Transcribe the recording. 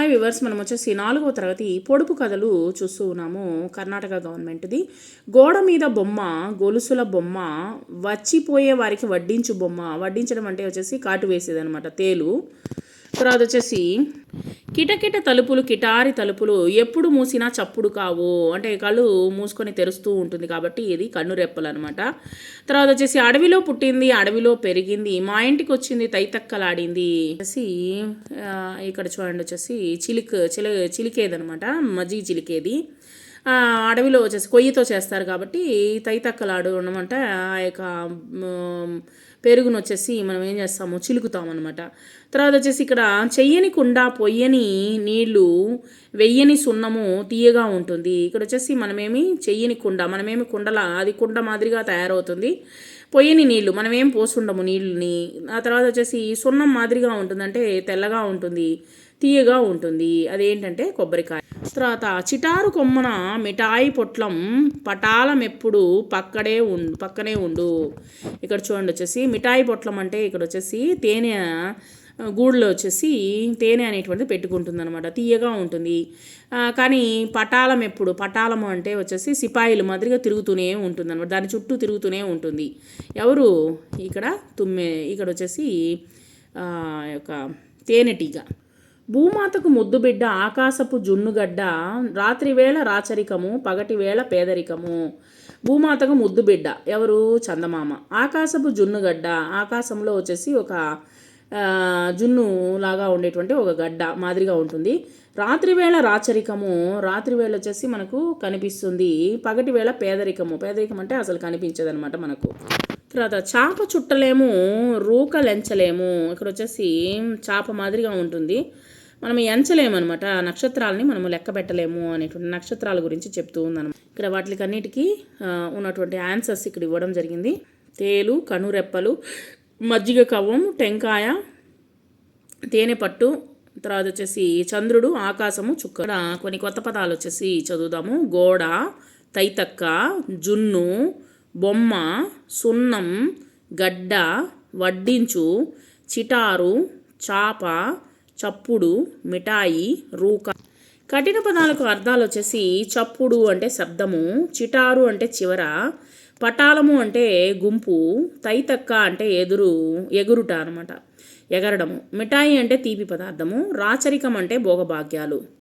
Hi viewers మనం వచ్చేసి నాలుగో తరగతి పొడుపు కథలు చూస్తూ ఉన్నాము. కర్ణాటక గవర్నమెంట్ది. గోడ మీద బొమ్మ గొలుసుల బొమ్మ వచ్చిపోయే వారికి వడ్డించు బొమ్మ. వడ్డించడం అంటే వచ్చేసి కాటు వేసేది అనమాట తేలు. తర్వాత వచ్చేసి కిటకిట తలుపులు కిటారి తలుపులు ఎప్పుడు మూసినా చప్పుడు కావు. అంటే కళ్ళు మూసుకొని తెరుస్తూ ఉంటుంది కాబట్టి ఇది కన్ను రెప్పలు అనమాట తర్వాత వచ్చేసి అడవిలో పుట్టింది అడవిలో పెరిగింది మా ఇంటికి వచ్చింది తైతక్కలాడింది. వచ్చేసి ఇక్కడ చూడండి వచ్చేసి చిలికె చిలి చిలికేది అనమాట మజ్జిగ చిలికేది. అడవిలో వచ్చేసి కొయ్యతో చేస్తారు కాబట్టి తైతక్కలాడు అనమాట. ఆ యొక్క పెరుగును వచ్చేసి మనం ఏం చేస్తాము? చిలుకుతాం అనమాట. తర్వాత వచ్చేసి ఇక్కడ చెయ్యని కుండ పొయ్యని నీళ్ళు వెయ్యని సున్నము తీయగా ఉంటుంది. ఇక్కడ వచ్చేసి మనమేమి చెయ్యని కుండ మనమేమి కుండల అది కుండ మాదిరిగా తయారవుతుంది. పొయ్యని నీళ్ళు మనమేం పోసుండము నీళ్ళని. ఆ తర్వాత వచ్చేసి సున్నం మాదిరిగా ఉంటుందంటే తెల్లగా ఉంటుంది తీయగా ఉంటుంది. అదేంటంటే కొబ్బరికాయ. తర్వాత చిటారు కొమ్మన మిఠాయి పొట్లం పటాలం ఎప్పుడు పక్కడే ఉండు పక్కనే ఉండు. ఇక్కడ చూడండి వచ్చేసి మిఠాయి పొట్లం అంటే ఇక్కడ వచ్చేసి తేనె గూడులో వచ్చేసి తేనె అనేటువంటిది పెట్టుకుంటుంది అనమాట తీయగా ఉంటుంది. కానీ పటాలం ఎప్పుడు పటాలము అంటే వచ్చేసి సిపాయిలు మాదిరిగా తిరుగుతూనే ఉంటుంది అనమాట దాని చుట్టూ తిరుగుతూనే ఉంటుంది. ఎవరు? ఇక్కడ తుమ్మె ఇక్కడ వచ్చేసి యొక్క తేనెటీగ. భూమాతకు ముద్దుబిడ్డ ఆకాశపు జున్నుగడ్డ రాత్రివేళ రాచరికము పగటివేళ పేదరికము. భూమాతకు ముద్దు బిడ్డ. ఎవరు? చందమామ. ఆకాశపు జున్నుగడ్డ. ఆకాశంలో వచ్చేసి ఒక జున్ను లాగా ఉండేటువంటి ఒక గడ్డ మాదిరిగా ఉంటుంది. రాత్రివేళ రాచరికము. రాత్రివేళ వచ్చేసి మనకు కనిపిస్తుంది పగటివేళ పేదరికము. పేదరికం అంటే అసలు కనిపించదనమాట మనకు. తర్వాత చాప చుట్టలేము రూక లెంచలేము. ఇక్కడ వచ్చేసి చాప మాదిరిగా ఉంటుంది. మనం ఎంచలేము అనమాట నక్షత్రాలని మనం లెక్క పెట్టలేము అనేటువంటి నక్షత్రాల గురించి చెప్తూ ఉందన్నమాట. ఇక్కడ వాటికన్నిటికీ ఉన్నటువంటి ఆన్సర్స్ ఇక్కడ ఇవ్వడం జరిగింది. తేలు కనురెప్పలు మజ్జిగ కవ్వం టెంకాయ తేనె పట్టు తర్వాత వచ్చేసి చంద్రుడు ఆకాశము చుక్క. కొన్ని కొత్త పదాలు వచ్చేసి చదువుదాము. గోడ తైతక్క జున్ను బొమ్మ సున్నం గడ్డ వడ్డించు చిటారు చాప చప్పుడు మిఠాయి రూక. కఠిన పదాలకు అర్థాలు వచ్చేసి చప్పుడు అంటే శబ్దము చిటారు అంటే చివర పటాలము అంటే గుంపు తైతక్క అంటే ఎదురు ఎగురుట అనమాట ఎగరడము. మిఠాయి అంటే తీపి పదార్థము రాచరికం అంటే భోగభాగ్యాలు.